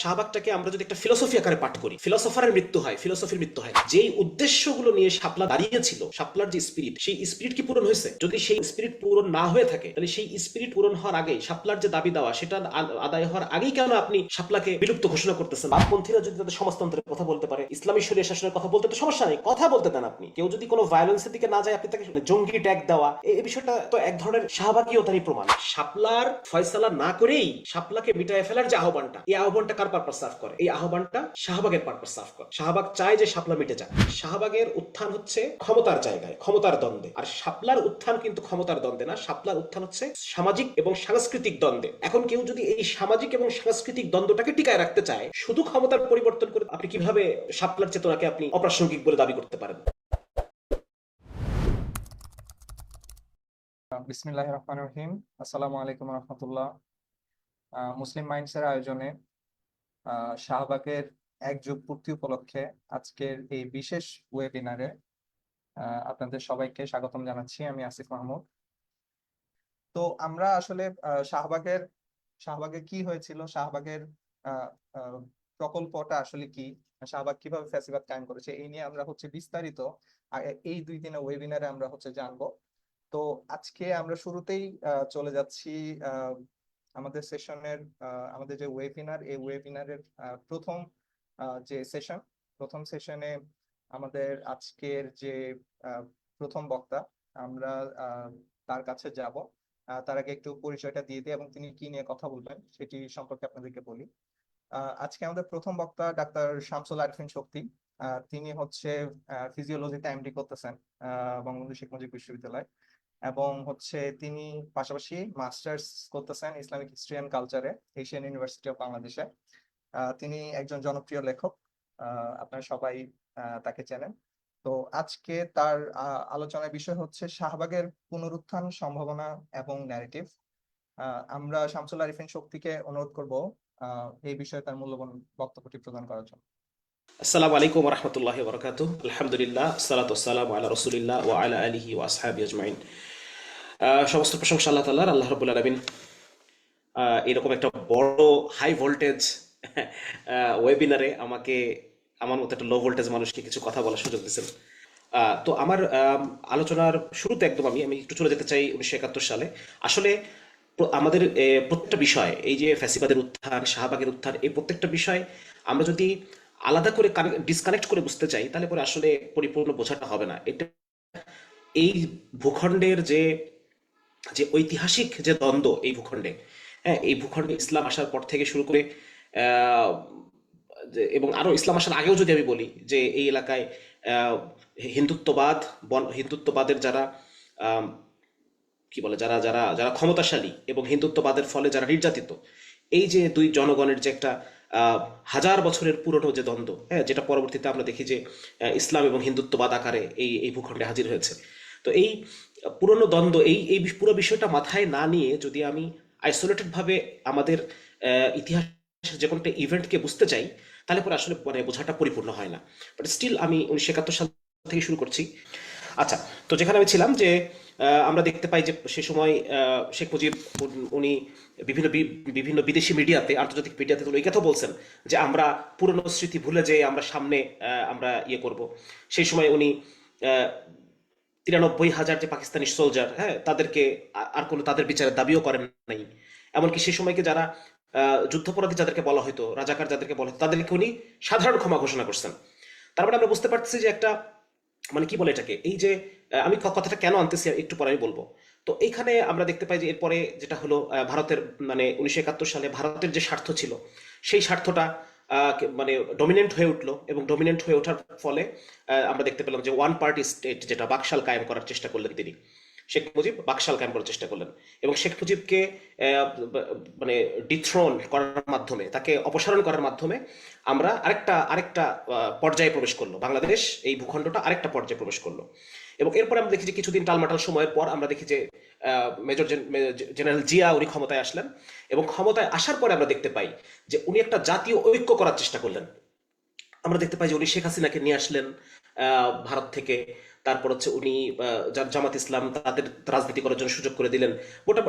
শাহবাগটাকে আমরা যদি একটা ফিলোসফি আকারে পাঠ করি ফিলোসফারের মৃত্যু হয় ফিলোসফির মৃত্যু হয়, যেই উদ্দেশ্যগুলো নিয়ে শাপলা দাঁড়িয়েছিল শাপলার যে স্পিরিট সেই স্পিরিট কি পূরণ হয়েছে? যদি সেই স্পিরিট পূরণ না হয়ে থাকে, তাহলে সেই স্পিরিট পূরণ হওয়ার আগেই শাপলার যে দাবি দেওয়া, সেটা আদায় হওয়ার আগেই কেন আপনি শাপলাকে বিলুপ্ত ঘোষণা করতেছেন? বামপন্থীরা যদি তাদের সমাজতন্ত্রের কথা বলতে পারে, ইসলামী শরীয় শাসনের কথা বলতে, তো সমস্যা নেই, কথা বলতে দেন আপনি। কেউ যদি কোনো ভায়োলেন্সের দিকে না যায়, আপনি তাকে জঙ্গি ট্যাগ দেওয়া এই বিষয়টা তো এক ধরনের শাহবাগীয়তারই প্রমাণ। শাপলার ফয়সালা না করেই শাপলাকে মিটায় ফেলার যে আহ্বানটা, এই আহ্বানটা কার পারপাস সার্ভ করে? এই আহ্বানটা শাহবাগের পারপাস সার্ভ করে। শাহবাগ চায় যে শাপলা মিটে যায় শাহবাগের উত্থান হচ্ছে ক্ষমতার জায়গায়, ক্ষমতার দ্বন্দ্বে। আর শাপলার উত্থান কিন্তু ক্ষমতার দ্বন্দ্বে না। শাপলার উত্থান হচ্ছে সামাজিক এবং সাংস্কৃতিক দ্বন্দ্বে। এখন কেউ যদি এই সামাজিক এবং সাংস্কৃতিক দ্বন্দ্বটাকে টিকায় রাখতে চায়, শুধু ক্ষমতার পরিবর্তন করে আপনি কীভাবে শাপলার চেতনাকে আপনি অপ্রাসঙ্গিক বলে দাবি করতে পারেন? বিসমিল্লাহ রহমান রহিম। আসসালামু আলাইকুম রহমতুল্লাহ। মুসলিম মাইন্ডসের আয়োজনে শাহবাগের এক যুগ পূর্তি উপলক্ষে আজকের এই বিশেষ ওয়েবিনারে আপনাদের সবাইকে স্বাগতম জানাচ্ছি, আমি আসিফ মাহমুদ। তো আমরা আসলে শাহবাগের, শাহবাগে কি হয়েছিল, শাহবাগের প্রকল্পটা আসলে কি, শাহবাগ কীভাবে ফ্যাসিবাদ কায়েম করেছে, এই নিয়ে আমরা হচ্ছে বিস্তারিত এই দুই দিনের ওয়েবিনারে আমরা হচ্ছে জানব। তো আজকে আমরা শুরুতেই চলে যাচ্ছি আমাদের সেশনের আমাদের যে ওয়েবিনার এই ওয়েবিনারের প্রথম যে সেশন প্রথম সেশনে আমাদের আজকের যে প্রথম বক্তা, আমরা তার কাছে যাব। তার আগে একটু পরিচয়টা দিয়ে দিই এবং তিনি কি নিয়ে কথা বলবেন সেটি সম্পর্কে আপনাদেরকে বলি। আজকে আমাদের প্রথম বক্তা ডাক্তার শামসুল আরিফিন শক্তি। তিনি হচ্ছে ফিজিওলজিতে এমডি করতেছেন বঙ্গবন্ধু শেখ মুজিব বিশ্ববিদ্যালয়। এবং হচ্ছে তিনি পাশাপাশি মাস্টার্স করতেছেন ইসলামিক হিস্ট্রি অ্যান্ড কালচারে, এশিয়ান ইউনিভার্সিটি অফ বাংলাদেশে। তিনি একজন জনপ্রিয় লেখক আপনারা সবাই তাকে চেনেন। তো আজকে তার আলোচনার বিষয় হচ্ছে শাহবাগের পুনরুত্থান সম্ভাবনা এবং ন্যারেটিভ আমরা শামসুল আরিফিন শক্তিকে অনুরোধ করব এই বিষয়ে তার মূল্যবান বক্তব্যটি প্রদান করার জন্য। আসসালামু আলাইকুম রহমতুল্লাহ বরকাত আলহামদুলিল্লাহ সালাত সালাম আলা রসুলিল্লাহ ও আলা আলিহি ও আসহাবি আজমাইন। সমস্ত প্রশংসা আল্লাহ তাল্লাহ আল্লাহ রবুল আলমিন এরকম একটা বড় হাই ভোল্টেজ ওয়েবিনারে আমাকে আমার মতো একটা লো ভোল্টেজ মানুষকে কিছু কথা বলার সুযোগ দিয়েছেন। তো আমার আম, আলোচনার শুরুতে একদম আমি আমি একটু চলে যেতে চাই উনিশশো একাত্তর সালে। আসলে আমাদের প্রত্যেকটা বিষয় এই যে ফ্যাসিবাদের উত্থান শাহবাগের উত্থান এই প্রত্যেকটা বিষয় আমরা যদি আলাদা করে ডিসকানেক্ট করে বুঝতে চাই, তাহলে পরে আসলে পরিপূর্ণ বোঝাটা হবে না। এটা এই ভূখণ্ডের যে যে ঐতিহাসিক যে দ্বন্দ্ব এই ভূখণ্ডে হ্যাঁ এই ভূখণ্ডে ইসলাম আসার পর থেকে শুরু করে এবং আরও ইসলাম আসার আগেও যদি আমি বলি যে এই এলাকায় হিন্দুত্ববাদ হিন্দুত্ববাদের যারা কি বলে, যারা যারা যারা ক্ষমতাশালী এবং হিন্দুত্ববাদের ফলে যারা নির্যাতিত, এই যে দুই জনগণের যে একটা হাজার বছরের পুরনো যে দ্বন্দ্ব হ্যাঁ যেটা পরবর্তীতে আমরা দেখি যে ইসলাম এবং হিন্দুত্ববাদ আকারে এই এই ভূখণ্ডে হাজির হয়েছে। তো এই পুরনো দ্বন্দ্ব, এই এই পুরো বিষয়টা মাথায় না নিয়ে যদি আমি আইসোলেটেড ভাবে আমাদের ইতিহাসের যে কোনো একটা ইভেন্টকে বুঝতে চাই, তাহলে পরে আসলে মানে বোঝাটা পরিপূর্ণ হয় না। বাট স্টিল আমি উনিশশো একাত্তর সাল থেকে শুরু করছি। আচ্ছা তো যেখানে আমি ছিলাম যে আমরা দেখতে পাই যে সে সময় শেখ মুজিব উনি বিভিন্ন বিভিন্ন বিদেশি মিডিয়াতে, আন্তর্জাতিক মিডিয়াতে তো এই কথা বলছেন যে আমরা পুরনো স্মৃতি ভুলে যে আমরা সামনে আমরা ইয়ে করব। সেই সময় উনি তিরানব্বই হাজার যে পাকিস্তানি সোলজার হ্যাঁ তাদেরকে আর কোনো তাদের বিচারের দাবিও করেন নাই। এমনকি সেই সময়কে যারা যুদ্ধাপরাধী যাদেরকে বলা হতো রাজাকার যাদেরকে বলা হতো তাদেরকে উনি সাধারণ ক্ষমা ঘোষণা করছেন। তার মানে আমরা বুঝতে পারতেছি যে একটা মানে কি বলে এটাকে? এই যে আমি কথাটা কেন আনতেছি একটু পরে আমি বলব। তো এইখানে আমরা দেখতে পাই যে এরপরে যেটা হলো ভারতের মানে উনিশশো একাত্তর সালে ভারতের যে স্বার্থ ছিল, সেই স্বার্থটা মানে ডমিনেন্ট হয়ে উঠল এবং ডমিনেন্ট হয়ে ওঠার ফলে আমরা দেখতে পেলাম যে ওয়ান পার্টি স্টেট যেটা বাকশাল কায়েম করার চেষ্টা করলেন তিনি। শেখ মুজিব বাকশাল কায়েম করার চেষ্টা করলেন। এবং শেখ মুজিবকে মানে ডিথ্রোন করার মাধ্যমে, তাকে অপসারণ করার মাধ্যমে আমরা আরেকটা আরেকটা পর্যায়ে প্রবেশ করল। বাংলাদেশ এই ভূখণ্ডটা আরেকটা পর্যায়ে প্রবেশ করল। এবং এরপরে আমরা দেখি যে কিছুদিন টালমাটাল সময়ের পর আমরা দেখি যে মেজর জেনারেল জিয়া উনি ক্ষমতায় আসলেন। এবং ক্ষমতায় আসার পরে আমরা দেখতে পাই যে উনি একটা জাতীয় ঐক্য করার চেষ্টা করলেন। আমরা দেখতে পাই যে উনি শেখ হাসিনাকে নিয়ে আসলেন ভারত থেকে। তারপর হচ্ছে উনি জামাত ইসলাম তাদের রাজনীতি করার জন্য সুযোগ করে দিলেন। গোটা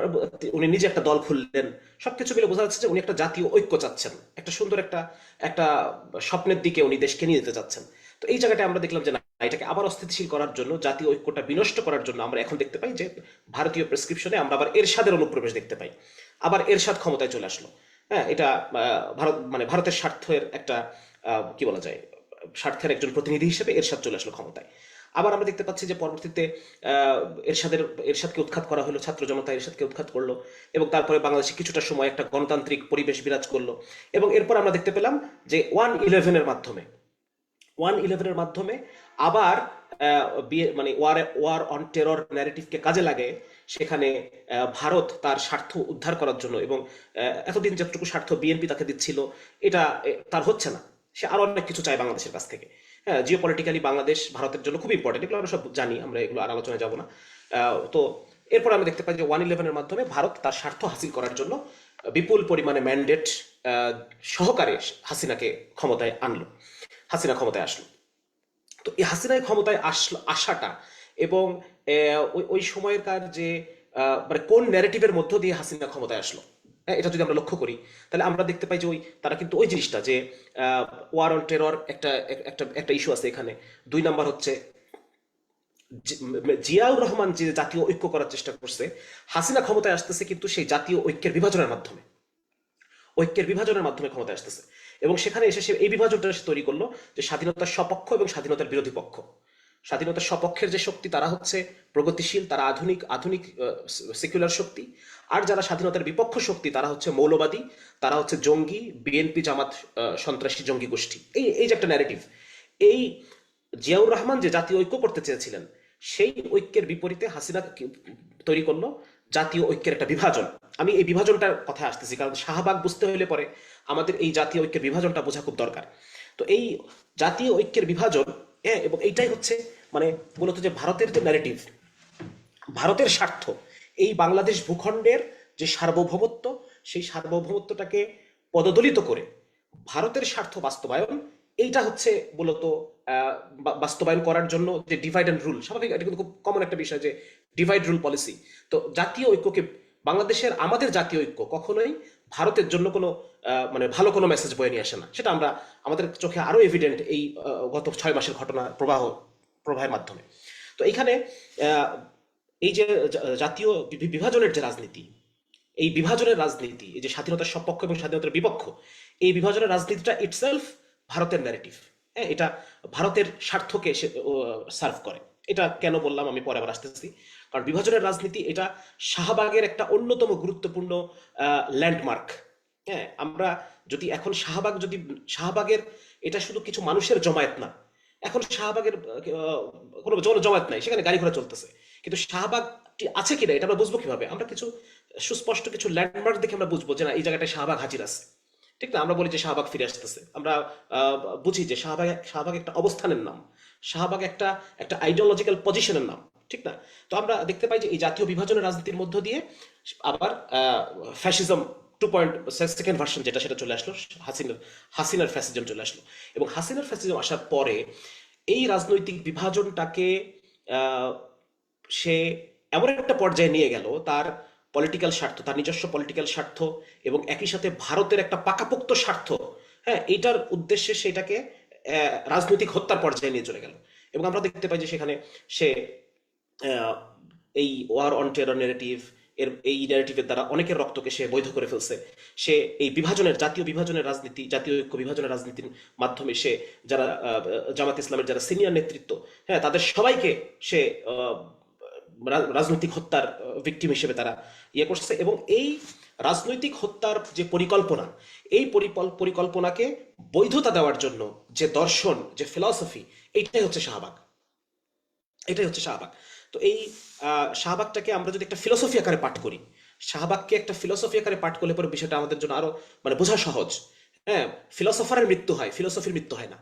উনি নিজে একটা দল খুললেন। সবকিছু মিলে বোঝা যাচ্ছে যে উনি একটা জাতীয় ঐক্য চাচ্ছেন। একটা সুন্দর একটা একটা স্বপ্নের দিকে উনি দেশকে নিয়ে যেতে চাচ্ছেন। তো এই জায়গাটা আমরা দেখলাম যে না, এটাকে আবার অস্থিতিশীল করার জন্য, জাতীয় ঐক্যটা বিনষ্ট করার জন্য আমরা এখন দেখতে পাই যে ভারতীয় প্রেসক্রিপশনে আমরা আবার এরশাদের অনুপ্রবেশ দেখতে পাই। আবার এরশাদ ক্ষমতায় চলে আসলো। হ্যাঁ এটা ভারত মানে ভারতের স্বার্থের একটা কি বলা যায়, স্বার্থের একজন প্রতিনিধি হিসেবে এরশাদ চলে আসলো ক্ষমতায়। আবার আমরা দেখতে পাচ্ছি যে পরবর্তীতে এরশাদের, এরশাদকে উৎখাত করা হলো, ছাত্র জনতা এরশাদকে উৎখাত করল এবং তারপরে বাংলাদেশে কিছুটা সময় একটা গণতান্ত্রিক পরিবেশ বিরাজ করল। এবং এরপর আমরা দেখতে পেলাম যে ওয়ান ইলেভেনের মাধ্যমে, ওয়ান ইলেভেনের মাধ্যমে আবার মানে ওয়ার ওয়ার অন টেরর ন্যারেটিভকে কাজে লাগে সেখানে ভারত তার স্বার্থ উদ্ধার করার জন্য এবং এতদিন যতটুকু স্বার্থ বিএনপি তাকে দিচ্ছিল, এটা তার হচ্ছে না। সে আরও অনেক কিছু চায় বাংলাদেশের কাছ থেকে। জিও পলিটিক্যালি বাংলাদেশ ভারতের জন্য খুব ইম্পর্টেন্ট এগুলো আমরা সব জানি, আমরা এগুলো আর আলোচনায় যাব না। তো এরপর আমরা দেখতে পাই যে ওয়ান ইলেভেনের মাধ্যমে ভারত তার স্বার্থ হাসিল করার জন্য বিপুল পরিমাণে ম্যান্ডেট সহকারে হাসিনাকে ক্ষমতায় আনলো। হাসিনা ক্ষমতায় আসলো। তো এই হাসিনায় ক্ষমতায় আসলো, আসাটা এবং ওই সময়কার যে মানে কোন ন্যারেটিভের মধ্য দিয়ে হাসিনা ক্ষমতায় আসলো এটা যদি আমরা লক্ষ্য করি, তাহলে আমরা দেখতে পাই যে ওই, তারা কিন্তু ওই জিনিসটা যে ওয়ার অন টেরর একটা একটা একটা ইস্যু আছে এখানে। দুই নাম্বার হচ্ছে জিয়াউর রহমান যে জাতীয় ঐক্য করার চেষ্টা করছে, হাসিনা ক্ষমতায় আসতেছে কিন্তু সেই জাতীয় ঐক্যের বিভাজনের মাধ্যমে। ঐক্যের বিভাজনের মাধ্যমে ক্ষমতায় আসতেছে। এবং সেখানে এসে সে, এই বিভাজনটা সে তৈরি করল যে স্বাধীনতার সপক্ষ এবং স্বাধীনতার বিরোধী পক্ষ। স্বাধীনতার সপক্ষের যে শক্তি, তারা হচ্ছে প্রগতিশীল, তারা আধুনিক আধুনিক সেকুলার শক্তি। আর যারা স্বাধীনতার বিপক্ষ শক্তি, তারা হচ্ছে মৌলবাদী, তারা হচ্ছে জঙ্গি বিএনপি জামাত সন্ত্রাসী, জঙ্গি গোষ্ঠী। এই এই যে একটা ন্যারেটিভ এই জিয়াউর রহমান যে জাতীয় ঐক্য করতে চেয়েছিলেন, সেই ঐক্যের বিপরীতে হাসিনা তৈরি করল জাতীয় ঐক্যের একটা বিভাজন। আমি এই বিভাজনটার কথা আসতেছি, কারণ শাহবাগ বুঝতে হলে পরে আমাদের এই জাতীয় ঐক্যের বিভাজনটা বোঝা খুব দরকার। তো এই জাতীয় ঐক্যের বিভাজন হ্যাঁ এবং এইটাই হচ্ছে মানে মূলত যে ভারতের যে ন্যারেটিভ ভারতের স্বার্থ এই বাংলাদেশ ভূখণ্ডের যে সার্বভৌমত্ব, সেই সার্বভৌমত্বটাকে পদদলিত করে ভারতের স্বার্থ বাস্তবায়ন, এইটা হচ্ছে মূলত বাস্তবায়ন করার জন্য যে ডিভাইড অ্যান্ড রুল স্বাভাবিক, এটা কিন্তু খুব কমন একটা বিষয় যে ডিভাইড রুল পলিসি তো জাতীয় ঐক্যকে, বাংলাদেশের আমাদের জাতীয় ঐক্য কখনোই ভারতের জন্য কোনো মানে ভালো কোনো মেসেজ বয়ে নিয়ে আসে না। সেটা আমরা, আমাদের চোখে আরও এভিডেন্ট এই গত ছয় মাসের ঘটনা প্রবাহ, প্রবাহের মাধ্যমে। তো এইখানে এই যে জাতীয় বিভাজনের যে রাজনীতি, এই বিভাজনের রাজনীতি, এই যে স্বাধীনতার সপক্ষ এবং স্বাধীনতার বিপক্ষ, এই বিভাজনের রাজনীতিটা ইটসেলফ ভারতের ন্যারেটিভ হ্যাঁ এটা ভারতের স্বার্থকে সার্ভ করে। এটা কেন বললাম আমি পরে আবার আসতেছি। কারণ বিভাজনের রাজনীতি এটা শাহবাগের একটা অন্যতম গুরুত্বপূর্ণ ল্যান্ডমার্ক হ্যাঁ আমরা যদি এখন শাহবাগ যদি, শাহবাগের এটা শুধু কিছু মানুষের জমায়েত না, এখন শাহবাগের কোনো জমায়েত নাই, সেখানে গাড়ি ঘোড়া চলতেছে। কিন্তু শাহবাগ আছে কিনা এটা আমরা বুঝব কীভাবে? আমরা কিছু সুস্পষ্ট কিছু ল্যান্ডমার্ক দেখে আমরা বুঝব যে না, এই জায়গাটায় শাহবাগ হাজির আছে। ঠিক না? আমরা বলি যে শাহবাগ ফিরে আসতেছে। আমরা বুঝি যে শাহবাগ শাহবাগ একটা অবস্থানের নাম। শাহবাগ একটা একটা আইডিওলজিক্যাল পজিশনের নাম। ঠিক না? তো আমরা দেখতে পাই যে এই জাতীয় বিভাজনের রাজনীতির মধ্য দিয়ে আবার fascism two point second version যেটা সেটা চলে আসলো, হাসিনার হাসিনার ফ্যাসিজম চলে আসলো। এবং হাসিনার ফ্যাসিজম আসার পরে এই রাজনৈতিক বিভাজনটাকে সে এমন একটা পর্যায়ে নিয়ে গেল, তার পলিটিক্যাল স্বার্থ, তার নিজস্ব পলিটিক্যাল স্বার্থ এবং একই সাথে ভারতের একটা পাকাপোক্ত স্বার্থ হ্যাঁ এইটার উদ্দেশ্যে সেটাকে রাজনৈতিক হত্যার পর্যায়ে নিয়ে চলে গেল। এবং আমরা দেখতে পাই যে সেখানে সে এই ওয়ার অন টেরর নেগেটিভ এর, এই ন্যারেটিভের দ্বারা অনেকের রক্তকে সে বৈধ করে ফেলছে। সে এই বিভাজনের, জাতীয় বিভাজনের রাজনীতি, জাতীয় ঐক্য বিভাজনের রাজনীতির মাধ্যমে সে যারা জামাত ইসলামের যারা সিনিয়র নেতৃত্ব হ্যাঁ তাদের সবাইকে সে রাজনৈতিক হত্যার ভিকটিম হিসেবে তারা ইয়ে করছে এবং এই রাজনৈতিক হত্যার যে পরিকল্পনা, এই পরিকল্পনাকে বৈধতা দেওয়ার জন্য যে দর্শন, যে ফিলসফি এইটাই হচ্ছে শাহবাগ। এটাই হচ্ছে শাহবাগ। তো এই শাহবাগটাকে আমরা যদি একটা ফিলসফি আকারে পাঠ করি, শাহবাগকে একটা ফিলসফি আকারে পাঠ করলে পরে বিষয়টা আমাদের জন্য আরও মানে বোঝা সহজ। হ্যাঁ ফিলসফারের মৃত্যু হয় ফিলসফির মৃত্যু হয় না।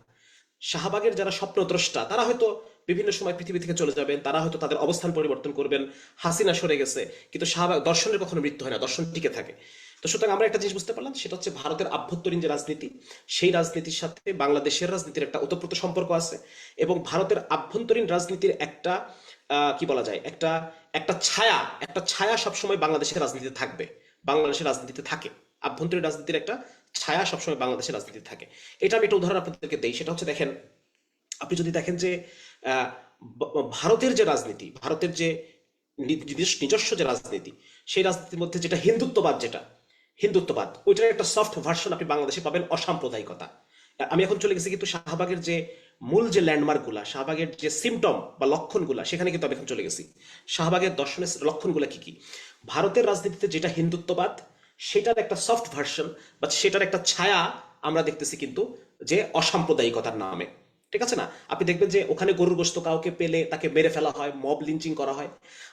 শাহবাগের যারা স্বপ্নদ্রষ্টা, তারা হয়তো বিভিন্ন সময় পৃথিবী থেকে চলে যাবেন, তারা হয়তো তাদের অবস্থান পরিবর্তন করবেন। হাসিনা সরে গেছে, কিন্তু শাহবাগ দর্শনের কখনো মৃত্যু হয় না, দর্শন টিকে থাকে। তো সুতরাং আমরা একটা জিনিস বুঝতে পারলাম, সেটা হচ্ছে ভারতের আভ্যন্তরীণ যে রাজনীতি, সেই রাজনীতির সাথে বাংলাদেশের রাজনীতির একটা ওতপ্রোত সম্পর্ক আছে এবং ভারতের আভ্যন্তরীণ রাজনীতির একটা কি বলা যায়, একটা একটা ছায়া একটা ছায়া সবসময় বাংলাদেশের রাজনীতিতে থাকবে, বাংলাদেশের রাজনীতিতে থাকে। আভ্যন্তরীণ রাজনীতির একটা ছায়া সবসময় বাংলাদেশের রাজনীতিতে থাকে। এটা আমি একটা উদাহরণ আপনাদেরকে দেই, সেটা হচ্ছে দেখেন, আপনি যদি দেখেন যে ভারতের যে রাজনীতি, ভারতের যে নিজস্ব যে রাজনীতি, সেই রাজনীতির মধ্যে যেটা হিন্দুত্ববাদ যেটা, হিন্দুত্ববাদ, ওইটার একটা সফট ভার্সন আপনি বাংলাদেশে পাবেন অসাম্প্রদায়িকতা। আমি এখন চলে গেছি কিন্তু শাহবাগের যে মূল যে ল্যান্ডমার্ক ল্যান্ডমার্কগুলা শাহবাগের যে সিমটম বা লক্ষণগুলা, সেখানে কিন্তু আমি এখন চলে গেছি। শাহবাগের দর্শনের লক্ষণগুলা কি কি? ভারতের রাজনীতিতে যেটা হিন্দুত্ববাদ, সেটার একটা সফট ভার্সন বা সেটার একটা ছায়া আমরা দেখতেছি কিন্তু যে অসাম্প্রদায়িকতার নামে। ঠিক আছে না? আপনি দেখবেন যে ওখানে গরুর গোস্ত কাউকে পেলে তাকে মেরে ফেলা হয় মব লিঞ্চিং করা হয়।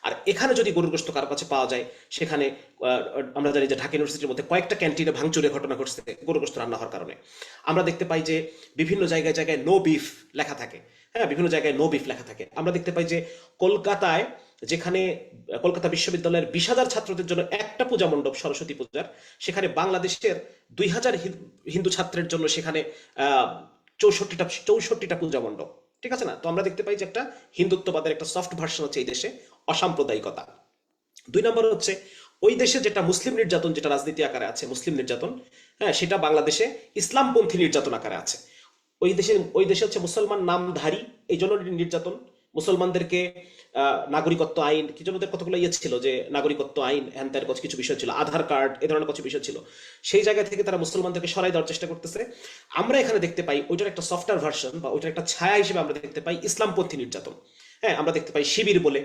আর এখানে যদি গরুর গোস্ত কারও কাছে পাওয়া যায়, সেখানে আমরা জানি যে ঢাকা ইউনিভার্সিটির মধ্যে কয়েকটা ক্যান্টিনে ভাঙচুরের ঘটনা ঘটছে গরুর গোস্ত রান্না হওয়ার কারণে। আমরা দেখতে পাই যে বিভিন্ন জায়গায় জায়গায় নো বিফ লেখা থাকে। হ্যাঁ বিভিন্ন জায়গায় নো বিফ লেখা থাকে। আমরা দেখতে পাই যে কলকাতায় যেখানে, কলকাতা বিশ্ববিদ্যালয়ের বিশ হাজার ছাত্রদের জন্য একটা পূজা মণ্ডপ, সরস্বতী পূজার, সেখানে বাংলাদেশের দুই হাজার হিন্দু ছাত্রের জন্য সেখানে চৌষট্টিটা চৌষট্টিটা পূজা ঠিক আছে না? তো আমরা দেখতে পাই যে একটা হিন্দুত্ববাদের একটা সফট ভার্সন হচ্ছে এই দেশে, অসাম্প্রদায়িকতা। দুই নম্বর হচ্ছে, ওই দেশে যেটা মুসলিম নির্যাতন, যেটা রাজনীতি আকারে আছে, মুসলিম নির্যাতন হ্যাঁ সেটা বাংলাদেশে ইসলামপন্থী নির্যাতন আকারে আছে। ওই দেশে ওই দেশে হচ্ছে মুসলমান নামধারী, এই জন্য নির্যাতন। মুসলমানদেরকে নাগরিকত্ব আইন, কিছু কতগুলো ইয়ে ছিল যে নাগরিকত্ব আইন হ্যান তার কিছু বিষয় ছিল, আধার কার্ড, এ ধরনের কিছু বিষয় ছিল। সেই জায়গা থেকে তারা মুসলমানদেরকে সরাই দেওয়ার চেষ্টা করতেছে। আমরা এখানে দেখতে পাই ওইটার একটা সফটওয়্যার ভার্সন বা ওইটার একটা ছায়া হিসেবে আমরা দেখতে পাই ইসলামপন্থী নির্যাতন। হ্যাঁ আমরা দেখতে পাই শিবির বলে,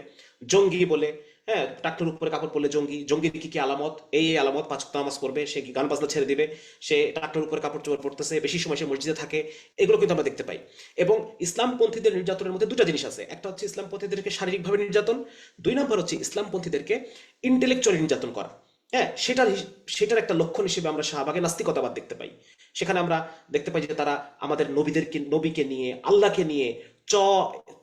জঙ্গি বলে হ্যাঁ ট্রাক্টর উপরে কাপড় পরলে জঙ্গি, জঙ্গির কি কি আলামত? এই এই আলামত পাঁচ নামাজ পড়বে, সে গান বাজনা ছেড়ে দিবে, সে ট্রাক্টর উপরে কাপড় চোপড় পড়তেছে বেশি সময় সে মসজিদে থাকে, এগুলো কিন্তু আমরা দেখতে পাই। এবং ইসলামপন্থীদের নির্যাতনের মধ্যে দুটো জিনিস আছে। একটা হচ্ছে ইসলামপন্থীদেরকে শারীরিকভাবে নির্যাতন, দুই নম্বর হচ্ছে ইসলামপন্থীদেরকে ইন্টেলেকচুয়ালি নির্যাতন করা। হ্যাঁ সেটার সেটার একটা লক্ষণ হিসেবে আমরা শাহবাগে নাস্তিকতাবাদ দেখতে পাই। সেখানে আমরা দেখতে পাই যে তারা আমাদের নবীদেরকে, নবীকে নিয়ে, আল্লাহকে নিয়ে চ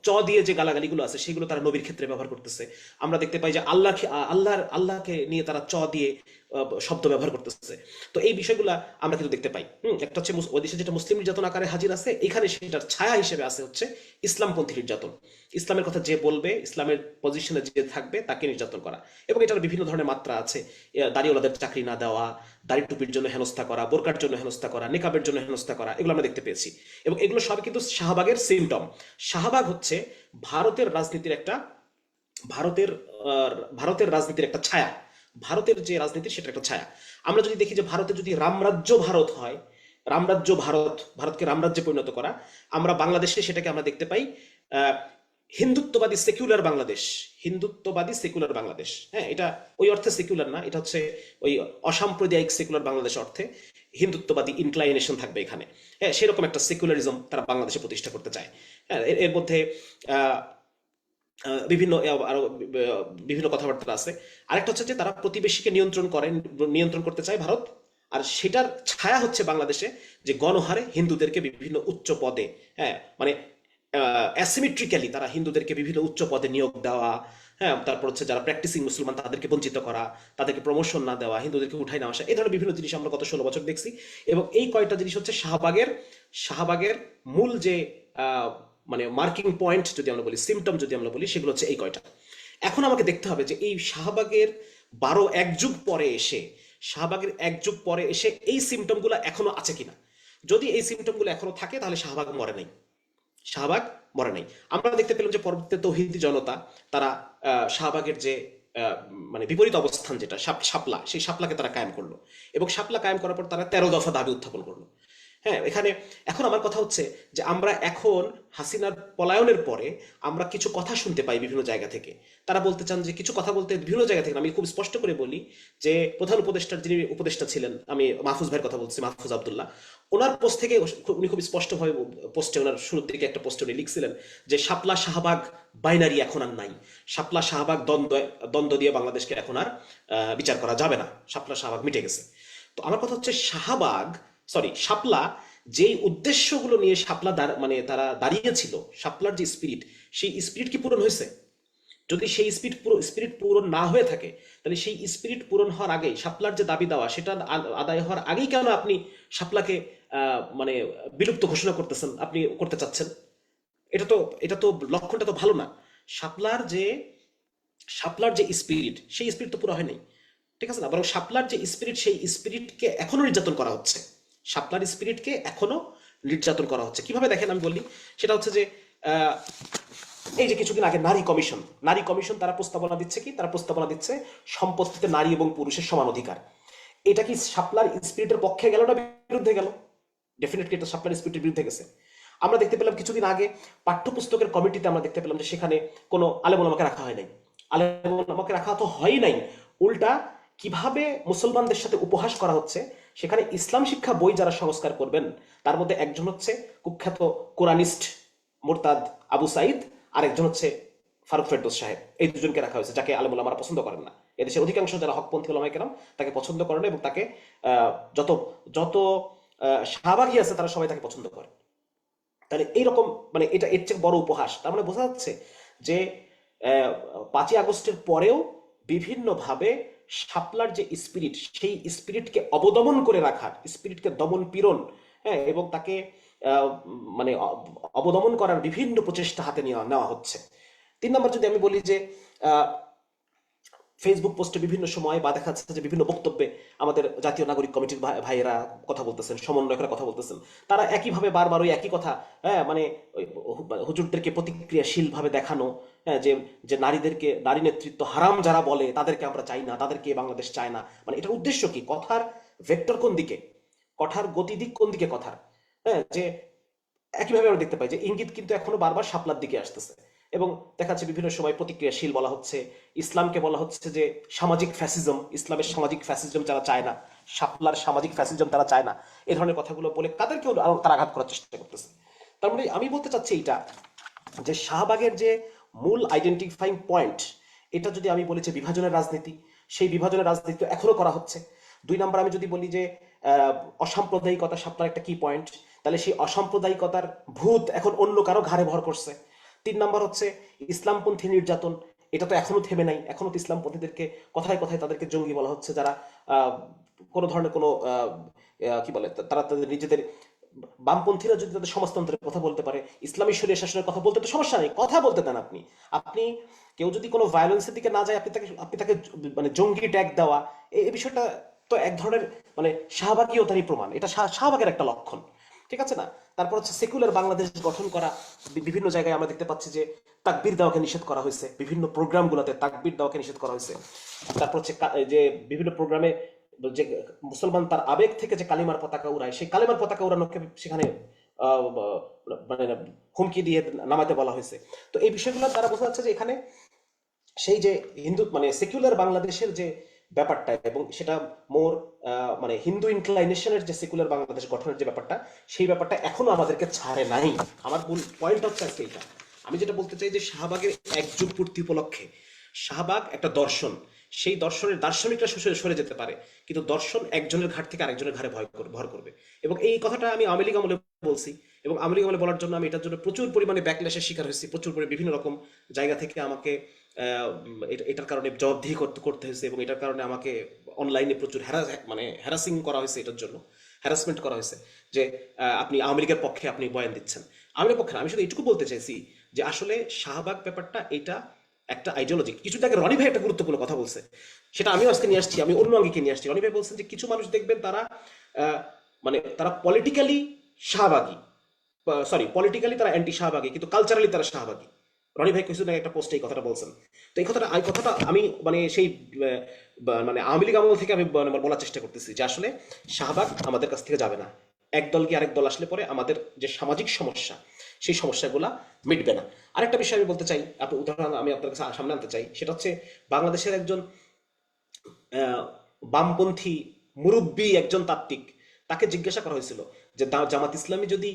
চ দিয়ে যে গালাগালিগুলো আছে, সেগুলো তারা নবীর ক্ষেত্রে ব্যবহার করতেছে। আমরা দেখতে পাই যে আল্লাহ আল্লাহর, আল্লাহকে নিয়ে তারা চ দিয়ে শব্দ ব্যবহার করতেছে। তো এই বিষয়গুলো আমরা কিন্তু দেখতে পাই। হুম, একটা হচ্ছে মুস- ওই দেশে যেটা মুসলিম নির্যাতন আকারে হাজির আছে, এখানে সেটার ছায়া হিসেবে আছে হচ্ছে ইসলামপন্থী নির্যাতন। ইসলামের কথা যে বলবে, ইসলামের পজিশনে যে থাকবে, তাকে নির্যাতন করা। এবং এটার বিভিন্ন ধরনের মাত্রা আছে। দাড়িওয়ালাদের চাকরি না দেওয়া, দাড়ি টুপির জন্য হেনস্থা করা, বোরকার জন্য হেনস্থা করা, নিকাবের জন্য হেনস্থা করা, এগুলো আমরা দেখতে পেয়েছি। এবং এগুলো সব কিন্তু শাহবাগের সিমটম শাহবাগ হচ্ছে ভারতের রাজনীতির একটা ভারতের ভারতের রাজনীতির একটা ছায়া। ভারতের যে রাজনীতি সেটা একটা ছায়া। আমরা যদি দেখি যে ভারতে যদি রামরাজ্য ভারত হয়, রামরাজ্য ভারত, ভারতকে রামরাজ্যে পরিণত করা, আমরা বাংলাদেশে সেটাকে আমরা দেখতে পাই হিন্দুত্ববাদী সেকুলার বাংলাদেশ, হিন্দুত্ববাদী সেকুলার বাংলাদেশ। হ্যাঁ এটা ওই অর্থে সেকুলার না, এটা হচ্ছে ওই অসাম্প্রদায়িক সেকুলার বাংলাদেশ অর্থে হিন্দুত্ববাদী ইনক্লাইনেশন থাকবে এখানে। হ্যাঁ সেরকম একটা সেকুলারিজম তারা বাংলাদেশে প্রতিষ্ঠা করতে চায়। হ্যাঁ এর- মধ্যে বিভিন্ন আরও বিভিন্ন কথাবার্তা আছে। আরেকটা হচ্ছে যে তারা প্রতিবেশীকে নিয়ন্ত্রণ করেন, নিয়ন্ত্রণ করতে চায় ভারত। আর সেটার ছায়া হচ্ছে বাংলাদেশে যে গণহারে হিন্দুদেরকে বিভিন্ন উচ্চ পদে হ্যাঁ মানে অ্যাসিমেট্রিক্যালি তারা হিন্দুদেরকে বিভিন্ন উচ্চ পদে নিয়োগ দেওয়া হ্যাঁ তারপর হচ্ছে যারা প্র্যাকটিসিং মুসলমান তাদেরকে বঞ্চিত করা, তাদেরকে প্রমোশন না দেওয়া, হিন্দুদেরকে উঠাই না আসা এই ধরনের বিভিন্ন জিনিস আমরা গত ষোলো বছর দেখছি। এবং এই কয়টা জিনিস হচ্ছে শাহবাগের শাহবাগের মূল যে মানে মার্কিং পয়েন্ট যদি আমরা বলি সিমটম যদি আমরা বলি, সেগুলো হচ্ছে এই কয়টা। এখন আমাকে দেখতে হবে যে এই শাহবাগের বারো এক যুগ পরে এসে, শাহবাগের এক যুগ পরে এসে এই সিমটমগুলো এখনও আছে কিনা? যদি এই সিমটমগুলো এখনও থাকে, তাহলে শাহবাগ মরে নাই। শাহবাগ মরে নাই। আমরা দেখতে পেলাম যে পরবর্তীতে তৌহিদি জনতা, তারা শাহবাগের যে মানে বিপরীত অবস্থান যেটা শাপলা, সেই সাপলাকে তারা কায়েম করল। এবং সাপলা কায়েম করার পর তারা তেরো দফা দাবি উত্থাপন করল। হ্যাঁ এখানে এখন আমার কথা হচ্ছে যে আমরা এখন হাসিনার পলায়নের পরে আমরা কিছু কথা শুনতে পাই বিভিন্ন জায়গা থেকে। তারা বলতে চান যে কিছু কথা বলতে বিভিন্ন জায়গা থেকে আমি খুব স্পষ্ট করে বলি যে প্রধান উপদেষ্টার যিনি উপদেষ্টা ছিলেন, আমি মাহফুজ ভাইয়ের কথা বলছি, মাহফুজ আবদুল্লাহ, ওনার পোস্ট থেকে উনি খুব স্পষ্টভাবে পোস্টে ওনার শুরুর দিকে একটা পোস্টে উনি লিখছিলেন যে শাপলা শাহবাগ বাইনারি এখন আর নাই। শাপলা শাহবাগ দ্বন্দ্ব দ্বন্দ্ব দিয়ে বাংলাদেশকে এখন আর বিচার করা যাবে না। শাপলা শাহবাগ মিটে গেছে। তো আমার কথা হচ্ছে শাহবাগ সরি শাপলা যেই উদ্দেশ্যগুলো নিয়ে শাপলা মানে তারা দাঁড়িয়েছিল, শাপলার যে স্পিরিট সেই স্পিরিট কি পূরণ হয়েছে? যদি সেই স্পিরিট পুরো স্পিরিট পূরণ না হয়ে থাকে, তাহলে সেই স্পিরিট পূরণ হওয়ার আগেই, শাপলার যে দাবি দেওয়া, সেটা আদায় হওয়ার আগেই কেন আপনি শাপলাকে মানে বিলুপ্ত ঘোষণা করতেছেন, আপনি করতে চাচ্ছেন? এটা তো এটা তো লক্ষণটা তো ভালো না। শাপলার যে শাপলার যে স্পিরিট সেই স্পিরিট তো পুরো হয় নাই। ঠিক আছে না? বরং শাপলার যে স্পিরিট সেই স্পিরিটকে এখনও নির্যাতন করা হচ্ছে। শাপলার স্পিরিটকে এখনও নির্যাতন করা হচ্ছে। কীভাবে দেখেন আমি বলি সেটা হচ্ছে যে এই যে কিছুদিন আগে নারী কমিশন নারী কমিশন তারা প্রস্তাবনা দিচ্ছে কি? তারা প্রস্তাবনা দিচ্ছে সম্পত্তিতে নারী এবং পুরুষের সমান অধিকার। এটা কি শাপলার স্পিরিটের পক্ষে গেল না বিরুদ্ধে গেল? ডেফিনেটলি এটা শাপলার স্পিরিটের বিরুদ্ধে গেছে। আমরা দেখতে পেলাম কিছুদিন আগে পাঠ্যপুস্তকের কমিটিতে আমরা দেখতে পেলাম যে সেখানে কোনো আলেমুলামাকে রাখা হয় নাই। আলেমুলামাকে রাখা তো হয় নাই। উল্টা কীভাবে মুসলমানদের সাথে উপহাস করা হচ্ছে সেখানে ইসলাম শিক্ষা বই যারা সংস্কার করবেন তার মধ্যে একজন হচ্ছে কুখ্যাত কোরআনিস্ট মোরতাদ আবু সাইদ আর একজন হচ্ছে ফারুক ফেরদৌস সাহেব। এই দুজনকে রাখা হয়েছে যাকে আলমুল আমরা পছন্দ করেন না। এদেশের অধিকাংশ যারা হকপন্থী ওলামাই কেরাম তাকে পছন্দ করেন এবং তাকে যত যত আহ, আছে তারা সবাই তাকে পছন্দ করে। তাহলে এইরকম মানে এটা এর চেয়ে বড় উপহাস। তার মানে বোঝা যাচ্ছে যে পাঁচই আগস্টের পরেও বিভিন্নভাবে শাপলার যে স্পিরিট সেই স্পিরিটকে অবদমন করে রাখার স্পিরিটকে দমন পীড়ন হ্যাঁ এবং তাকে মানে অবদমন করার বিভিন্ন প্রচেষ্টা হাতে নেওয়া নেওয়া হচ্ছে। তিন নম্বর যদি আমি বলি যে ফেসবুক পোস্টে বিভিন্ন সময় বা দেখা যাচ্ছে যে বিভিন্ন বক্তব্যে আমাদের জাতীয় নাগরিক কমিটির ভাইয়েরা কথা বলতেছেন, সমন্বয়করা কথা বলতেছেন, তারা একইভাবে বারবার ওই একই কথা হ্যাঁ মানে ওই হুজুরদেরকে প্রতিক্রিয়াশীল ভাবে দেখানো যে যে নারীদেরকে, নারী নেতৃত্ব হারাম যারা বলে, তাদেরকে আমরা চাই না, তাদেরকে বাংলাদেশ চায় না। মানে এটার উদ্দেশ্য কি? কথার ভেক্টর কোন দিকে? কথার গতিদিক কোন দিকে কথার? হ্যাঁ যে একইভাবে আমরা দেখতে পাই যে ইঙ্গিত কিন্তু এখনও বারবার শাপলার দিকে আসতেছে। এবং দেখা যাচ্ছে বিভিন্ন সময় প্রতিক্রিয়াশীল বলা হচ্ছে, ইসলামকে বলা হচ্ছে যে সামাজিক ফ্যাসিজম ইসলামের সামাজিক ফ্যাসিজম যারা চায় না, শাপলার সামাজিক ফ্যাসিজম তারা চায় না এই ধরনের কথাগুলো বলে কাদেরকেও তারা আঘাত করার চেষ্টা করতেছে। তার মানে আমি বলতে চাচ্ছি এইটা, যে শাহবাগের যে মূল আইডেন্টিফাইং পয়েন্ট এটা যদি আমি বলি যে বিভাজনের রাজনীতি, সেই বিভাজনের রাজনীতি তো এখনও করা হচ্ছে। দুই নম্বর আমি যদি বলি যে অসাম্প্রদায়িকতা সাপলার একটা কি পয়েন্ট তাহলে সেই অসাম্প্রদায়িকতার ভূত এখন অন্য কারও ঘাড়ে ভর করছে। তিন নম্বর হচ্ছে ইসলামপন্থী নির্যাতন, এটা তো এখনও থেমে নাই। এখনও তো ইসলামপন্থীদেরকে কথায় কথায় তাদেরকে জঙ্গি বলা হচ্ছে, যারা কোনো ধরনের কোনো কি বলে, তারা তাদের নিজেদের বামপন্থীরা যদি তাদের সমাজতন্ত্রের কথা বলতে পারে, ইসলামী শরীয় শাসনের কথা বলতে তো সমস্যা নেই, কথা বলতে দেন আপনি। আপনি কেউ যদি কোনো ভায়োলেন্সের দিকে না যায়, আপনি তাকে আপনি তাকে মানে জঙ্গি ট্যাগ দেওয়া এই বিষয়টা তো এক ধরনের মানে শাহবাগীয়তারই প্রমাণ। এটা শাহ- শাহবাগের একটা লক্ষণ। ঠিক আছে না? তারপর হচ্ছে সেকুলার বাংলাদেশ গঠন করা বিভিন্ন জায়গায় আমরা দেখতে পাচ্ছি যে তাকবির দেওয়াকে নিষেধ করা হয়েছে। বিভিন্ন প্রোগ্রামগুলোতে তাকবির দেওয়াকে নিষেধ করা হয়েছে। তারপর হচ্ছে যে বিভিন্ন প্রোগ্রামে যে মুসলমান তার আবেগ থেকে যে কালিমার পতাকা উড়ায়, সেই কালিমার পতাকা উড়ানোকে সেখানে মানে হুমকি দিয়ে নামাতে বলা হয়েছে। তো এই বিষয়গুলো তারা বোঝা যাচ্ছে যে এখানে সেই যে হিন্দু মানে সেকুলার বাংলাদেশের যে ব্যাপারটা এবং সেটা মোর মানে হিন্দু ইনক্লাইনেশনের যে সেকুলার বাংলাদেশ গঠনের যে ব্যাপারটা, সেই ব্যাপারটা এখনও আমাদেরকে ছাড়ে নাই। আমার মূল পয়েন্ট হচ্ছে আজকে এটা আমি যেটা বলতে চাই যে শাহবাগের এক যুগ পূর্তি উপলক্ষে, শাহবাগ একটা দর্শন। সেই দর্শনের দার্শনিকরা সরে যেতে পারে। কিন্তু দর্শন একজনের ঘাট থেকে আরেকজনের ঘাড়ে ভয় ভর করবে। এবং এই কথাটা আমি আওয়ামী লীগ আমলে বলছি এবং আওয়ামী লীগ আমলে বলার জন্য আমি এটার জন্য প্রচুর পরিমাণে ব্যাকল্যাশের শিকার হয়েছি, প্রচুর পরিমাণে বিভিন্ন রকম জায়গা থেকে আমাকে এটার কারণে জবাবদিহি করতে করতে হয়েছে এবং এটার কারণে আমাকে অনলাইনে প্রচুর হ্যারাস মানে হ্যারাসিং করা হয়েছে এটার জন্য হ্যারাসমেন্ট করা হয়েছে যে আপনি লীগের পক্ষে আপনি বয়ান দিচ্ছেন। আওয়ামী পক্ষে আমি শুধু এইটুকু বলতে চাইছি যে আসলে শাহবাগ ব্যাপারটা, এটা একটা আইডিওলজি কিছু আগে রনি ভাই একটা গুরুত্বপূর্ণ কথা বলছে। সেটা আমিও আজকে নিয়ে আসছি আমি অন্য আঙ্গিকে নিয়ে আসছি। রনি ভাই বলছেন যে কিছু মানুষ দেখবেন তারা মানে তারা পলিটিক্যালি শাহবাগী। সরি পলিটিক্যালি তারা অ্যান্টি শাহবাগী কিন্তু কালচারালি তারা শাহবাগী। রনি ভাই আগে একটা পোস্টে এই কথাটা বলছেন। তো এই কথাটা এই কথাটা আমি মানে সেই মানে আওয়ামী লীগ আমল থেকে আমি মানে বলার চেষ্টা করতেছি যে আসলে শাহবাগ আমাদের কাছ থেকে যাবে না। এক দল কি আরেক দল আসলে পরে আমাদের যে সামাজিক সমস্যা সেই সমস্যাগুলা মিটবে না। আরেকটা বিষয় আমি বলতে চাই, আপনি উদাহরণ আমি আপনার কাছে সামনে আনতে চাই, সেটা হচ্ছে বাংলাদেশের একজন বামপন্থী মুরব্বী একজন তাত্ত্বিক, তাকে জিজ্ঞাসা করা হয়েছিল যে জামাত ইসলামী যদি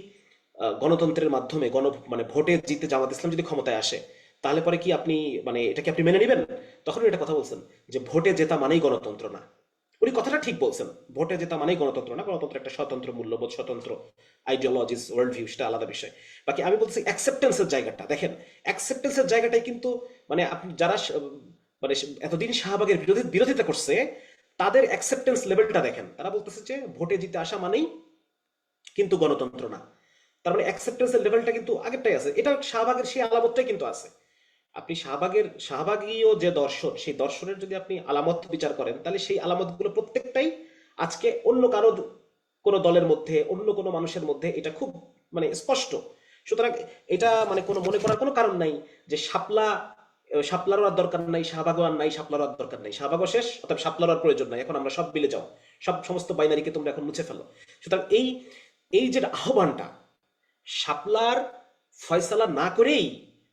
গণতন্ত্রের মাধ্যমে গণ মানে ভোটে জিতে জামাত ইসলাম যদি ক্ষমতায় আসে, তাহলে পরে কি আপনি মানে এটা কি আপনি মেনে নেবেন? তখন এটা কথা বলছেন যে ভোটে জেতা মানেই গণতন্ত্র না। উনি কথাটা ঠিক বলছেন। ভোটে জেতা মানেই গণতন্ত্র না, গণতন্ত্র একটা স্বতন্ত্র মূল্যবোধ, স্বতন্ত্র আইডিওলজিস ওয়ার্ল্ড ভিউ সেটা আলাদা বিষয়। বাকি আমি বলছি অ্যাকসেপ্টেন্সের জায়গাটা। দেখেন অ্যাকসেপ্টেন্সের জায়গাটাই কিন্তু মানে আপনি যারা মানে এতদিন শাহবাগের বিরোধী, বিরোধিতা করছে, তাদের অ্যাকসেপ্টেন্স লেভেলটা দেখেন। তারা বলতেছে যে ভোটে জিতে আসা মানেই কিন্তু গণতন্ত্র না। তার মানে অ্যাকসেপ্টেন্সের লেভেলটা কিন্তু আগেরটাই আছে। এটা শাহবাগের সেই আলামতটাই কিন্তু আছে। আপনি শাহবাগের, শাহবাগীয় যে দর্শন, সেই দর্শনের যদি আপনি আলামত বিচার করেন, তাহলে সেই আলামতগুলো প্রত্যেকটাই আজকে অন্য কারও কোনো দলের মধ্যে, অন্য কোনো মানুষের মধ্যে এটা খুব মানে স্পষ্ট। সুতরাং এটা মানে কোনো, মনে করার কোনো কারণ নাই যে শাপলা শাপলারও আর দরকার নাই, শাহবাগও আর নাই, শাপলারও আর দরকার নাই। শাহবাগও শেষ, অর্থাৎ শাপলারও আর প্রয়োজন নাই। এখন আমরা সব মিলে যাও। সব সমস্ত বাইনারিকে তোমরা এখন মুছে ফেলো। সুতরাং এই এই যে আহ্বানটা, শাপলার ফয়সালা না করেই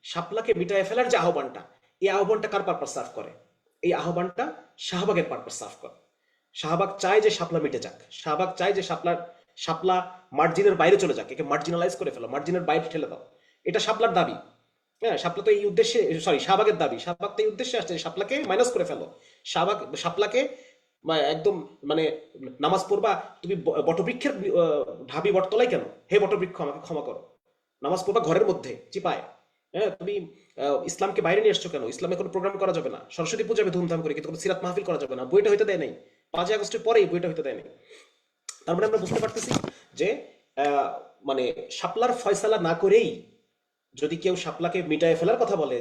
শাপলাকে মিটায় ফেলার যে আহ্বানটা, এই আহ্বানটা কার পারপাস সার্ভ করে? এই আহ্বানটা শাহবাগের পারপাস সার্ভ করে। শাহবাগ চায় যে শাপলা মিটে যাক। শাহবাগ চায় যে শাপলার শাপলা মার্জিনের বাইরে চলে যাক। একে মার্জিনালাইজ করে ফেলো মার্জিনের বাইরে ঠেলে দাও। এটা শাপলার দাবি। হ্যাঁ শাপলা তো এই উদ্দেশ্যে সরি শাহবাগের দাবি। শাহবাগ তো এই উদ্দেশ্যে আসছে যে শাপলাকে মাইনাস করে ফেলো। শাহবাগ শাপলাকে একদম মানে নামাজ পড়বা, তুমি বটবৃক্ষের ঢাবি বটতলায় কেন? হে বটবৃক্ষ, আমাকে ক্ষমা করো। নামাজ পড়বা ঘরের মধ্যে, চিপায়। হ্যাঁ তুমি ইসলামকে বাইরে নিয়ে আসছো কেন? ইসলামে কোনো প্রোগ্রাম করা যাবে না। সরস্বতী পূজা ধুমধাম করে, কিন্তু কোনো সিরাত মাহফিল করা যাবে না। বইটা হইতে দেয় নাই। পাঁচই আগস্টের পরেই বইটা হইতে দেয় নাই। তার মানে আমরা বুঝতে পারতেছি যে মানে শাপলার ফয়সালা না করেই যদি কেউ শাপলাকে মিটায় ফেলার কথা বলে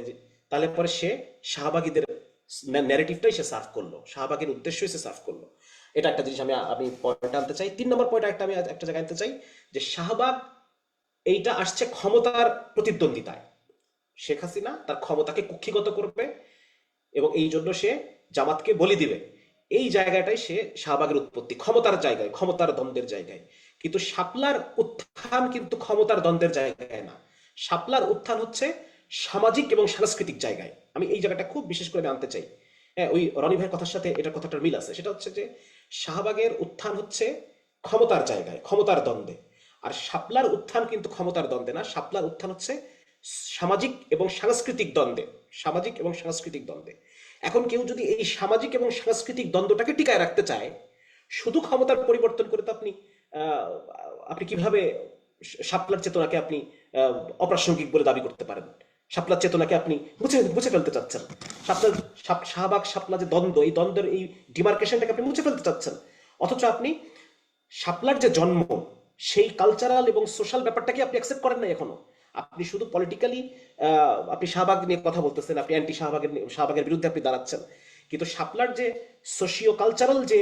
তাহলে পরে সে শাহবাগীদের ন্যারেটিভটাই সে সার্ভ করল। শাহবাগের উদ্দেশ্যই সে সার্ভ করল। এটা একটা জিনিস আমি আমি পয়েন্ট আনতে চাই। তিন নম্বর পয়েন্ট একটা আমি একটা জায়গায় আনতে চাই যে শাহবাগ এইটা আসছে ক্ষমতার প্রতিদ্বন্দ্বিতায়। শেখ হাসিনা তার ক্ষমতাকে কুক্ষিগত করবে এবং এই জন্য সে জামাতকে বলি দিবে। এই জায়গাটাই সে শাহবাগের উৎপত্তি, ক্ষমতার জায়গায়, ক্ষমতার দ্বন্দ্বের জায়গায়। কিন্তু শাপলার উত্থান কিন্তু ক্ষমতার দ্বন্দ্বের জায়গায় না। শাপলার উত্থান হচ্ছে সামাজিক এবং সাংস্কৃতিক জায়গায়। আমি এই জায়গাটা খুব বিশেষ করে আনতে চাই। হ্যাঁ ওই রনি ভাইয়ের কথার সাথে এটার কথাটার মিল আছে। সেটা হচ্ছে যে শাহবাগের উত্থান হচ্ছে ক্ষমতার জায়গায়, ক্ষমতার দ্বন্দ্বে। আর শাপলার উত্থান কিন্তু ক্ষমতার দ্বন্দ্বে না। শাপলার উত্থান হচ্ছে সামাজিক এবং সাংস্কৃতিক দ্বন্দ্বে, সামাজিক এবং সাংস্কৃতিক দ্বন্দ্বে। এখন কেউ যদি এই সামাজিক এবং সাংস্কৃতিক দ্বন্দ্বটাকে টিকায় রাখতে চায়, শুধু ক্ষমতার পরিবর্তন করে তো আপনি আপনি কীভাবে শাপলার চেতনাকে আপনি অপ্রাসঙ্গিক বলে দাবি করতে পারেন? শাপলার চেতনাকে আপনি মুছে মুছে ফেলতে চাচ্ছেন। শাপলার শাহবাগ, শাপলা যে দ্বন্দ্ব, এই দ্বন্দ্বের এই ডিমার্কেশনটাকে আপনি মুছে ফেলতে চাচ্ছেন। অথচ আপনি শাপলার যে জন্ম, সেই কালচারাল এবং সোশ্যাল ব্যাপারটাকে আপনি অ্যাকসেপ্ট করেন না এখনও। আপনি শুধু পলিটিক্যালি আপনি শাহবাগ নিয়ে কথা বলতেছেন, আপনি অ্যান্টি শাহবাগের শাহবাগের বিরুদ্ধে আপনি দাঁড়াচ্ছেন। কিন্তু শাপলার যে সোশিও কালচারাল যে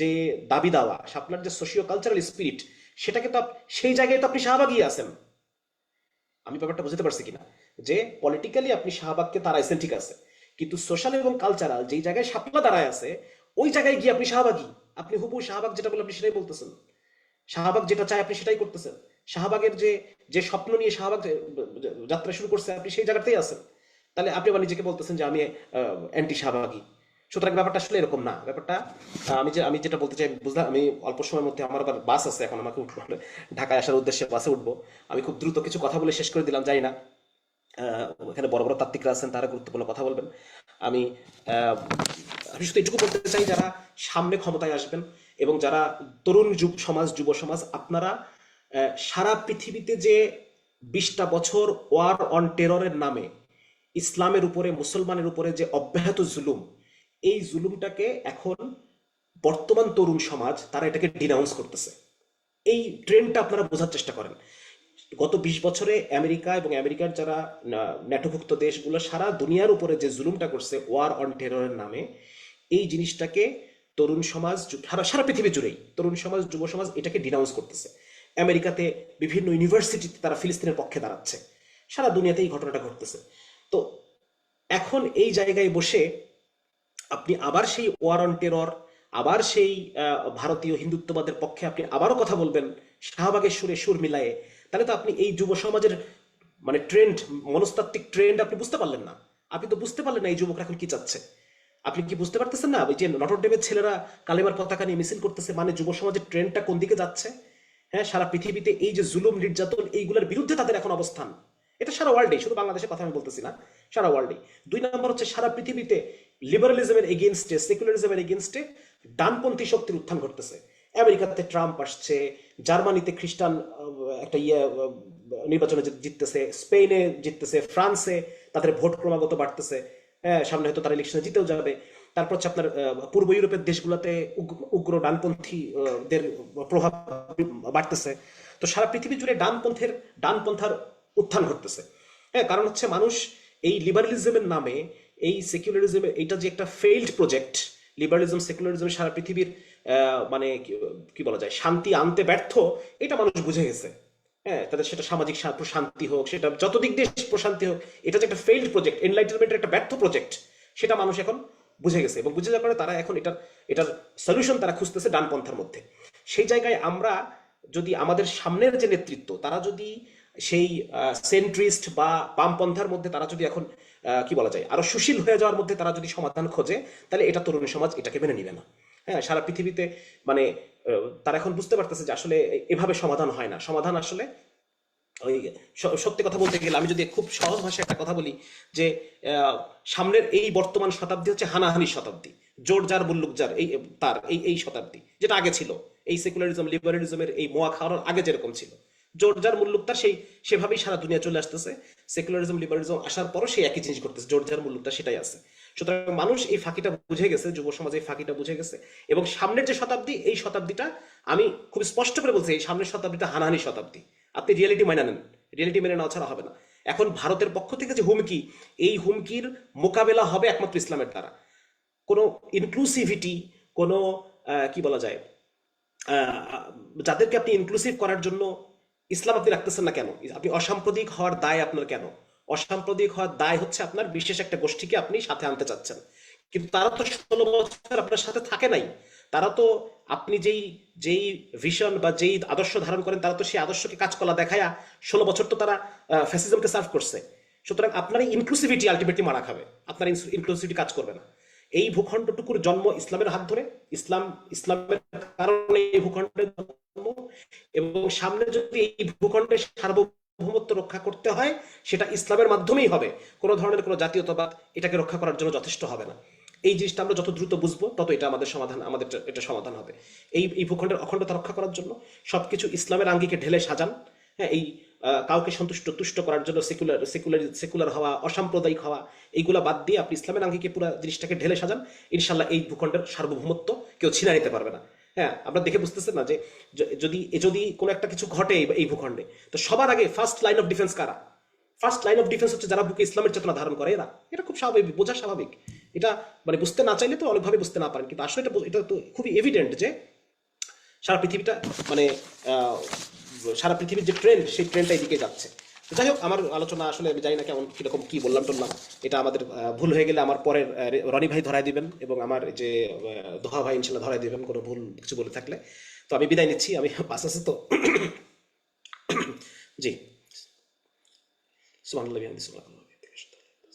যে দাবি দাওয়া, শাপলার যে সোশিও কালচারাল স্পিরিট সেটাকে তো সেই জায়গায় তো আপনি শাহবাগই আছেন। আমি ব্যাপারটা বুঝতে পারছি কিনা? যে পলিটিক্যালি আপনি শাহবাগকে তাড়াইছেন, ঠিক আছে। কিন্তু সোশ্যাল এবং কালচারাল যেই জায়গায় শাপলা দাঁড়ায় আছে, ওই জায়গায় গিয়ে আপনি শাহবাগী আপনি হুবু শাহবাগ যেটা বলে আপনি সেটাই বলতেছেন। শাহবাগ যেটা চায় আপনি সেটাই করতেছেন। শাহবাগের যে যে স্বপ্ন নিয়ে শাহবাগ যাত্রা শুরু করছে, আপনি সেই জায়গাতেই আছেন। তাহলে আপনি আবার নিজেকে বলতেছেন যে আমি অ্যান্টি শাহবাগী সুতরাং ব্যাপারটা আসলে এরকম না। ব্যাপারটা আমি যে, আমি যেটা বলতে চাই, বুঝলাম, আমি অল্প সময়ের মধ্যে আমার আবার বাস আছে, এখন আমাকে উঠবো ঢাকায় আসার উদ্দেশ্যে বাসে উঠবো। আমি খুব দ্রুত কিছু কথা বলে শেষ করে দিলাম, জানি না এখানে বড় বড় তাত্ত্বিকরা আছেন, তারা গুরুত্বপূর্ণ কথা বলবেন। আমি আমি শুধু এটুকু বলতে চাই, যারা সামনে ক্ষমতায় আসবেন এবং যারা তরুণ যুব সমাজ যুব সমাজ, আপনারা সারা পৃথিবীতে যে বিশটা বছর ওয়ার অন টেররের নামে ইসলামের উপরে, মুসলমানের উপরে যে অব্যাহত জুলুম, এই জুলুমটাকে এখন বর্তমান তরুণ সমাজ তারা এটাকে ডিনাউন্স করতেছে। এই ট্রেন্ডটা আপনারা বোঝার চেষ্টা করেন। গত বিশ বছরে আমেরিকা এবং আমেরিকার যারা ন্যাটোভুক্ত দেশগুলো সারা দুনিয়ার উপরে যে জুলুমটা করছে ওয়ার অন টেররের নামে, এই জিনিসটাকে তরুণ সমাজ সারা সারা পৃথিবী জুড়েই তরুণ সমাজ, যুব সমাজ এটাকে ডিনাউন্স করতেছে। আমেরিকাতে বিভিন্ন ইউনিভার্সিটিতে তারা ফিলিস্তিনের পক্ষে দাঁড়াচ্ছে। সারা দুনিয়াতে এই ঘটনাটা ঘটতেছে। তো এখন এই জায়গায় বসে আপনি আবার সেই ওয়ার অন টেরর আবার সেই ভারতীয় হিন্দুত্ববাদের পক্ষে আপনি আবারও কথা বলবেন শাহবাগের সুরে সুর মিলায়ে, তাহলে তো আপনি এই যুব সমাজের মানে ট্রেন্ড মনস্তাত্ত্বিক ট্রেন্ড আপনি বুঝতে পারলেন না। আপনি তো বুঝতে পারলেন না এই যুবকরা এখন কি চাচ্ছে। আপনি কি বুঝতে পারতেছেন না? যে নটরডেমের ছেলেরা কালেমার পতাকা নিয়ে মিছিল করতেছে মানে যুব সমাজের ট্রেন্ডটা কোন দিকে যাচ্ছে? হ্যাঁ সারা পৃথিবীতে এই যে জুলুম, নির্যাতন, এইগুলোর বিরুদ্ধে তাদের এখন অবস্থান। এটা সারা ওয়ার্ল্ডে শুধু বাংলাদেশের কথা আমি বলতেছি না, সারা ওয়ার্ল্ডে দুই নম্বর হচ্ছে সারা পৃথিবীতে লিবারালিজমের এগেনস্টে সেকুলারিজমের এগেনস্টে ডানপন্থী শক্তির উত্থান ঘটতেছে। আমেরিকাতে ট্রাম্প আসছে, জার্মানিতে খ্রিস্টান একটা ইয়ে নির্বাচনে জিততেছে স্পেনে জিততেছে, ফ্রান্সে তাদের ভোট ক্রমাগত বাড়তেছে। হ্যাঁ সামনে হয়তো তারা ইলেকশনে জিতেও যাবে। তারপর হচ্ছে আপনার পূর্ব ইউরোপের দেশগুলোতে উগ্র ডানপন্থী প্রভাব বাড়তেছে। তো সারা পৃথিবী জুড়ে ডানপন্থের, ডানপন্থার উত্থান ঘটতেছে। হ্যাঁ কারণ হচ্ছে মানুষ এই লিবারালিজমের নামে, এই সেকুলারিজমের এটা যে একটা ফেইল্ড প্রজেক্ট লিবারালিজম, সেকুলারিজম সারা পৃথিবীর মানে কি- বলা যায়, শান্তি আনতে ব্যর্থ, এটা মানুষ বুঝে গেছে। হ্যাঁ তাদের সেটা সামাজিক প্রশান্তি হোক, সেটা যত দিক দিয়ে প্রশান্তি হোক, এটা যে একটা ফেইল্ড প্রজেক্ট এনলাইটেনমেন্টের একটা ব্যর্থ প্রজেক্ট সেটা মানুষ এখন বুঝে গেছে এবং বুঝে যাওয়ার তারা এখন এটার এটার সলিউশন তারা খুঁজতেছে ডানপন্থার মধ্যে। সেই জায়গায় আমরা যদি আমাদের সামনের যে নেতৃত্ব, তারা যদি সেই সেন্ট্রিস্ট বা বামপন্থার মধ্যে তারা যদি এখন কি বলা যায়, আরও সুশীল হয়ে যাওয়ার মধ্যে তারা যদি সমাধান খোঁজে, তাহলে এটা তরুণ সমাজ এটাকে মেনে নিবে না। হ্যাঁ সারা পৃথিবীতে মানে তারা এখন বুঝতে পারতেছে যে আসলে এভাবে সমাধান হয় না। সমাধান আসলে ওই সত্যি কথা বলতে গেলে আমি যদি খুব সহজ ভাষায় একটা কথা বলি যে সামনের এই বর্তমান শতাব্দী হচ্ছে হানাহানি শতাব্দী। জোর যার, বুল্লুক যার, এই, তার, এই এই শতাব্দী, যেটা আগে ছিল। এই সেকুলারিজম, লিবারালিজমের এই মোয়া খাওয়ানোর আগে যেরকম ছিল। জোর যার মুল্লুক তার, সেই, সেভাবেই সারা দুনিয়া চলে আসতেছে। সেকুলারিজম, লিবারালিজম আসার পরও সেই একই জিনিস করতেছে জোর যার মুল্লুকটা সেটাই আছে। সুতরাং মানুষ এই ফাঁকিটা বুঝে গেছে, যুব সমাজ এই ফাঁকিটা বুঝে গেছে এবং সামনের যে শতাব্দী, এই শতাব্দীটা আমি খুব স্পষ্ট করে বলছি, এই সামনের শতাব্দীটা হানাহানি শতাব্দী। আপনি রিয়েলিটি মেনে নেন। রিয়েলিটি মেনে নেওয়া ছাড়া হবে না। এখন ভারতের পক্ষ থেকে যে হুমকি, এই হুমকির মোকাবেলা হবে একমাত্র ইসলামের দ্বারা। কোনো ইনক্লুসিভিটি কোনো কি বলা যায় যাদেরকে আপনি ইনক্লুসিভ করার জন্য ইসলাম আপনি রাখতেছেন না কেন? আপনি অসাম্প্রদায়িক হওয়ার দায় আপনার কেন? অসাম্প্রদায়িক হওয়ার দায় হচ্ছে আপনার বিশেষ একটা গোষ্ঠীকে আপনি সাথে আনতে চাচ্ছেন। কিন্তু তারা তো ষোলো বছর আপনার সাথে থাকে নাই। তারা তো আপনি যেই যেই ভিশন বা যেই আদর্শ ধারণ করেন, তারা তো সেই আদর্শকে কাজ করা দেখায়া ষোলো বছর তো তারা ফ্যাসিজমকে সার্ভ করছে। সুতরাং আপনার ইনক্লুসিভিটি আলটিমেটলি মারা খাবে। আপনার ইনক্লুসিভিটি কাজ করবে না। এই ভূখণ্ডটুকুর জন্ম ইসলামের হাত ধরে, ইসলাম, ইসলামের কারণে এই ভূখণ্ডের জন্ম এবং সামনে যদি এই ভূখণ্ডের সার্বভৌমত্ব রক্ষা করতে হয়, সেটা ইসলামের মাধ্যমেই হবে। কোনো ধরনের কোনো জাতীয়তাবাদ এটাকে রক্ষা করার জন্য যথেষ্ট হবে না। এই জিনিসটা আমরা যত দ্রুত বুঝব, তত এটা আমাদের সমাধান, আমাদের এটা- সমাধান হবে। এই এই ভূখণ্ডের অখণ্ডতা রক্ষা করার জন্য সবকিছু ইসলামের আঙ্গিকে ঢেলে সাজান হ্যাঁ এই কাউকে সন্তুষ্ট, তুষ্ট করার জন্য সেকুলার সেকুলার সেকুলার হওয়া, অসাম্প্রদায়িক হওয়া, এইগুলা বাদ দিয়ে আপনি ইসলামের আঙ্গিকে পুরো জিনিসটাকে ঢেলে সাজান, ইনশাল্লাহ এই ভূখণ্ডের সার্বভৌমত্ব কেউ ছিনা নিতে পারবে না। হ্যাঁ আমরা দেখে বুঝতেছেন না যে যদি যদি কোনো একটা কিছু ঘটে এই ভূখণ্ডে, তো সবার আগে ফার্স্ট লাইন অফ ডিফেন্স কারা? ফার্স্ট লাইন অফ ডিফেন্স হচ্ছে যারা বুকে ইসলামের চেতনা ধারণ করে, এরা। এটা খুব স্বাভাবিক, বোঝা স্বাভাবিক। এটা মানে বুঝতে না চাইলে তো অনেকভাবে বুঝতে না পারেন। কিন্তু আসলে এটা এটা তো খুবই এভিডেন্ট যে সারা পৃথিবীটা মানে সারা পৃথিবীর যে ট্রেন্ড সেই ট্রেন্ডটা এদিকে যাচ্ছে। যাই হোক, আমার আলোচনা আসলে আমি জানি না কেমন, কীরকম কি বললাম টললাম। এটা আমাদের ভুল হয়ে গেলে আমার পরের রনি ভাই ধরাই দিবেন এবং আমার যে দোহা ভাই ইনশাল্লাহ ধরাই দিবেন, কোনো ভুল কিছু বলে থাকলে। তো আমি বিদায় নিচ্ছি, আমি পাস আছে তো জি। Subhanallah, bihamdi, subhanallah.